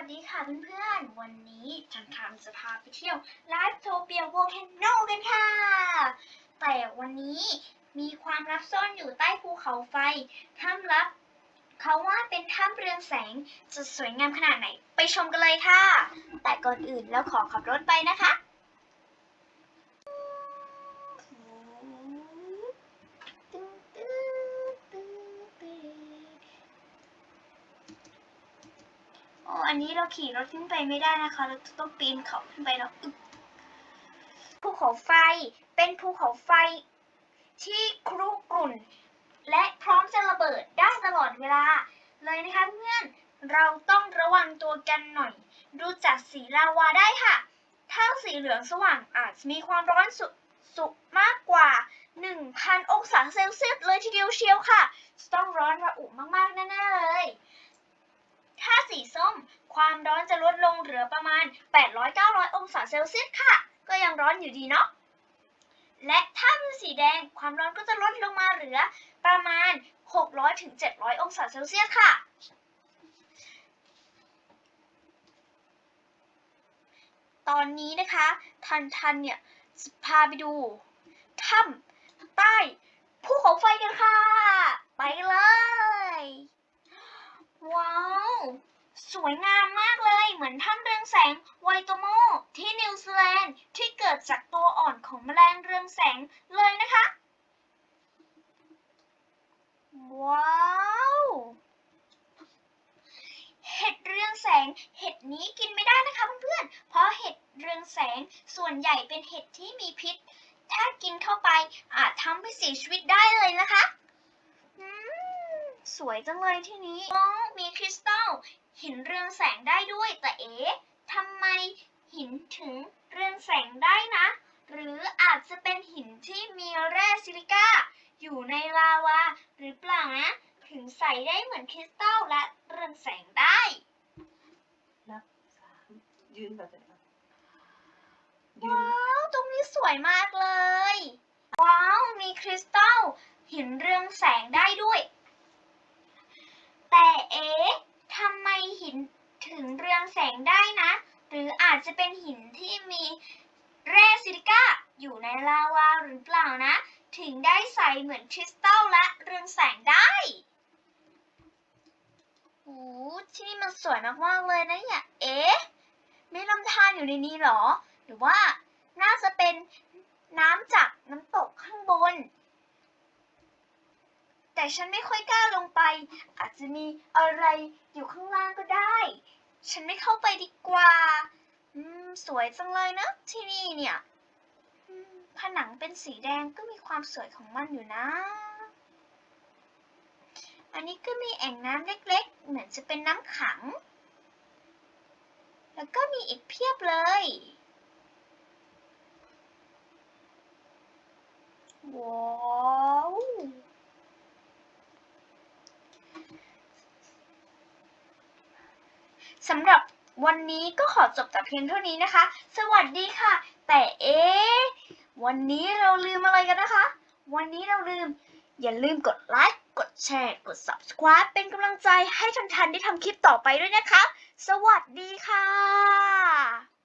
วัสดีค่ะเพื่อนๆ วันนี้จันทามจะพาไปเที่ยวไลฟ์โทเปียโวลแคนโนกันค่ะ แต่วันนี้มีความลับซ่อนอยู่ใต้ภูเขาไฟ ถ้ำลับ เขาว่าเป็นถ้ำเรืองแสงจะสวยงามขนาดไหน ไปชมกันเลยค่ะ แต่ก่อนอื่นแล้วขอขับรถไปนะคะ อันนี้เราขี่รถขึ้นไปไม่ได้นะคะ เราจะต้องปีนเขาขึ้นไปแล้วภูเขาไฟเป็นภูเขาไฟที่ครุกรุ่น และพร้อมจะระเบิดได้ตลอดเวลา เลยนะคะเพื่อนเราต้องระวังตัวกันหน่อย ดูจากสีลาวาได้ค่ะ ถ้าสีเหลืองสว่างอาจมีความร้อนสุสุมากกว่า 1,000 องศาเซลเซียสเลยทีเดียวเชียวค่ะ ต้องร้อนระอุมากๆแน่ๆเลย ถ้าสีส้ม ความร้อนจะลดลงเหลือประมาณ 800-900 องศาเซลเซียสค่ะ ก็ยังร้อนอยู่ดีเนาะ และถ้าเป็นสีแดงความร้อนก็จะลดลงมาเหลือประมาณ 600-700 องศาเซลเซียสค่ะตอนนี้นะคะ ทันทันเนี่ยจะพาไปดูถ้ำใต้ภูเขาไฟกันค่ะ ไปเลย ว้าว สวยงามมากเลยเหมือนถ้ำเรืองแสงไวโตโมที่นิวซีแลนด์ที่เกิดจากตัวอ่อนของแมลงเรืองแสงเลยนะคะ ว้าวเห็ดเรืองแสงเห็ดนี้กินไม่ได้นะคะเพื่อนๆเพราะเห็ดเรืองแสงส่วนใหญ่เป็นเห็ดที่มีพิษ ถ้ากินเข้าไปอาจทำให้เสียชีวิตได้เลยนะคะ สวยจังเลยที่นี้อ๋อมีคริสตัลหินเรืองแสงได้ด้วย แต่เอ๊ะทำไมหินถึงเรืองแสงได้นะ หรืออาจจะเป็นหินที่มีแร่ซิลิก้าอยู่ในลาวาหรือเปล่านะถึงใส่ได้เหมือนคริสตัลและเรืองแสงได้นับสามยืนแบบไหนครับยืนว้าว ตรงนี้สวยมากเลย ว้าว มีคริสตัลหินเรืองแสงได้ด้วย แต่เอ๊ะทำไมหินถึงเรือง แสงได้นะ หรืออาจจะเป็นหินที่มีแร่ซิลิก้าอยู่ในลาวาหรือเปล่านะ ถึงได้ใสเหมือนคริสตัลและเรืองแสงได้โอ้ที่นี่มันสวยมากๆเลยนะเนี่ย เอ๊ะ มีลำธารอยู่ในนี้หรอ หรือว่าน่าจะเป็นน้ำจากน้ำตกข้างบน แต่ฉันไม่ค่อยกล้าลงไป อาจจะมีอะไรอยู่ข้างล่าง ฉันไม่เข้าไปดีกว่า อืม สวยจังเลยนะ ที่นี่เนี่ย ผนังเป็นสีแดงก็มีความสวยของมันอยู่นะ อันนี้ก็มีแอ่งน้ำเล็กๆ เหมือนจะเป็นน้ำขัง แล้วก็มีอีกเพียบเลย ว้าว สำหรับวันนี้ก็ขอจบแต่เพียงเท่านี้นะคะ สวัสดีค่ะ แต่เอ๊ะวันนี้เราลืมอะไรกันนะคะ วันนี้เราลืม อย่าลืมกดไลค์กดแชร์ กด subscribe เป็นกำลังใจให้ทันทันได้ทำคลิปต่อไปด้วยนะคะ สวัสดีค่ะ